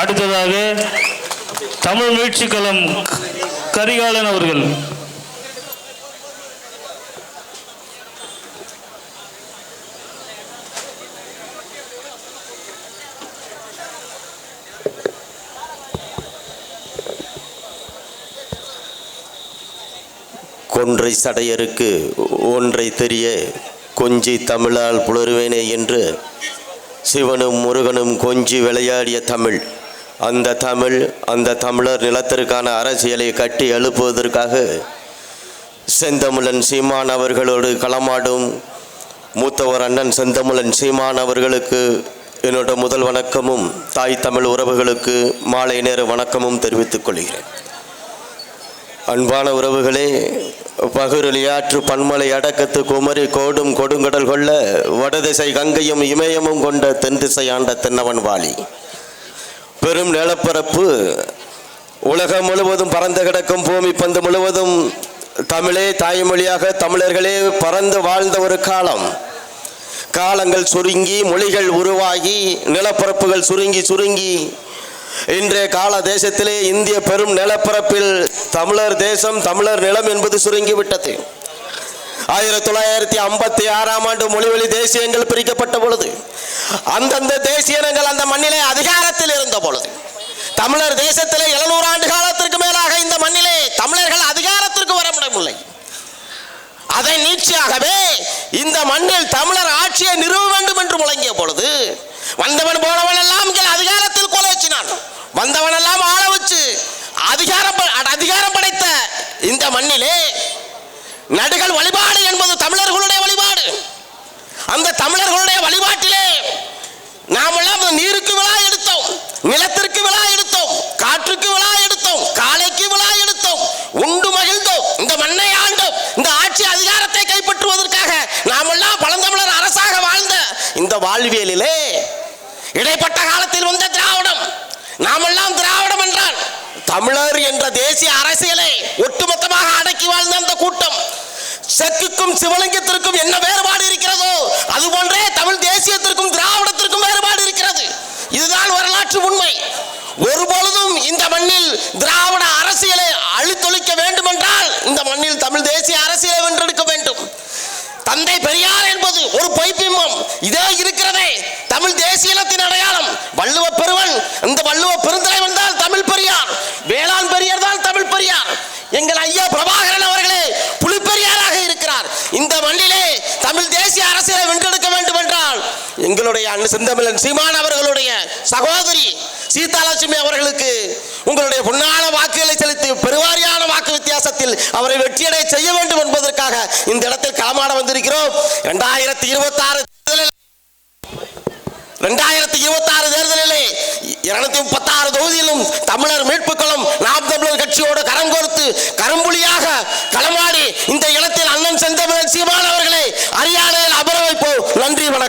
அடுத்ததாக தமிழ் மீட்சிக்களம் கரிகாலன் அவர்கள். கொன்றை சடையருக்கு ஒன்றை தெரிய கொஞ்சி தமிழால் புலருவேனே என்று சிவனும் முருகனும் கொஞ்சி விளையாடிய தமிழ். அந்த தமிழ் அந்த தமிழர் நிலத்திற்கான அரசியலை கட்டி எழுப்புவதற்காக செந்தமிழன் சீமான் அவர்களோடு களமாடும் மூத்தவர் அண்ணன் செந்தமிழன் சீமான் அவர்களுக்கு என்னோட முதல் வணக்கமும் தாய் தமிழ் உறவுகளுக்கு மாலை நேர வணக்கமும் தெரிவித்துக் கொள்கிறேன். அன்பான உறவுகளே பகுருளியாற்று பன்மலை அடக்கத்து குமரி கோடும் கொடுங்கடல் கொள்ள வடதிசை கங்கையும் இமயமும் கொண்ட தென் திசை ஆண்ட தென்னவன் வாலி. பெரும் நிலப்பரப்பு. உலகம் முழுவதும் பறந்து கிடக்கும் பூமி பந்து முழுவதும் தமிழே தாய்மொழியாக தமிழர்களே பறந்து வாழ்ந்த ஒரு காலம். காலங்கள் சுருங்கி மொழிகள் உருவாகி நிலப்பரப்புகள் சுருங்கி சுருங்கி. இன்றைய கால தேசத்திலே இந்திய பெரும் நிலப்பரப்பில் தமிழர் தேசம் தமிழர் நிலம் என்பது சுருங்கிவிட்டது. ஆயிரத்தி தொள்ளாயிரத்தி ஐம்பத்தி ஆறாம் ஆண்டு மொழிவழி தேசியங்கள் பிரிக்கப்பட்ட பொழுது அந்தந்த தேசியனங்கள் அந்த மண்ணிலே அதிகாரத்தில் இருந்த பொழுது தமிழர் தேசத்திலே எழுநூறு ஆண்டு காலத்திற்கு மேலாக இந்த மண்ணிலே தமிழர்கள் அதிகாரத்திற்கு வர முடியவில்லை. அதை நீட்சியாகவே இந்த மண்ணில் தமிழர் ஆட்சியை நிறுவ வேண்டும் என்று முழங்கிய பொழுது வந்தவன் போனவன் எல்லாம் அதிகாரத்தில் கொலைச்சினான் வந்தவன் எல்லாம் ஆள வச்சு அதிகாரம் அதிகாரம் படைத்த இந்த மண்ணிலே நடுகள் வழிபாடு என்பது தமிழர்களுடைய வழிபாடு. அந்த தமிழர்களுடைய வழிபாட்டிலே நாமெல்லாம் அந்த நீருக்கு விழா எடுத்தோம் நிலத்திற்கு விழா எடுத்தோம் காற்றுக்கு விழா எடுத்தோம் காலைக்கு விழா எடுத்தோம் உண்டு மகிழ்ந்தோம் இந்த மண்ணை ஆண்டோம் இந்த ஆட்சி அதிகாரத்தை கைப்பற்றுவதற்காக நாமெல்லாம் பழந்தமிழர் அரசாக வாழ்ந்த இந்த வாழ்வியலிலே இடைப்பட்ட காலத்தில் வந்த திராவிடம். நாமெல்லாம் திராவிடம் என்றால் தமிழர் என்ற தேசிய அரசியலை ஒட்டு ஒட்டுமொத்தமாக அடக்கி வாழ்ந்த அந்த கூட்டம். செக்குக்கும் சிவலிங்கத்திற்கும் என்ன வேறுபாடு இருக்கிறதோ அது போன்றே தமிழ் தேசியத்திற்கும் திராவிடத்திற்கும் வேறுபாடு இருக்கிறது. இதுதான் வரலாற்று உண்மை. ஒருபொழுதும் இந்த மண்ணில் திராவிட அரசியலை அழித்தொழிக்க வேண்டும் என்றால் இந்த மண்ணில் தமிழ் தேசிய அரசியலை வென்றெடுக்க வேண்டும். தந்தை பெரியார் என்பது ஒரு பொய்ப்பிம்பம். இதே இருக்கிறதே தமிழ் தேசியத்தின் அடையாளம். வள்ளுவ பெருவன் இந்த வள்ளுவ பெருந்த தான் தமிழ் பெரியார் வேளாண் பெரியார் தான் தமிழ் பெரியார் எங்கள் ஐயா பிரபாகரன் அவர்களே புலிப்பெரியாராக இருக்கிறார் இந்த மண்ணிலே தமிழ் தேசிய அரசியலை வென்றெடுக்க வேண்டும் என்றால் எங்களுடைய அண்ணன் செந்தமிழன் சீமான் அவர்களுடைய சகோதரி சீதாலட்சுமி அவர்களுக்கு உங்களுடைய பொன்னான வாக்குகளை செலுத்தி பெருவாரியான வாக்கு வித்தியாசத்தில் அவரை வெற்றியடை செய்ய வேண்டும் என்பதற்காக இந்த இடத்தில் களமாட வந்திருக்கிறோம். இரண்டாயிரத்தி இருபத்தி ஆறு இரண்டாயிரத்தி இருபத்தி ஆறு தேர்தலிலே இருநூத்தி முப்பத்தி ஆறு தொகுதியிலும் தமிழர் மீட்புக்களும் நாம் தமிழர் கட்சியோடு கரம் கோர்த்து கரும்புலியாக களமாடி இந்த இடத்தில் அண்ணன் செந்தமிழன் சீமான் அவர்களை அரியானையில் அமர வைப்போம். நன்றி வணக்கம்.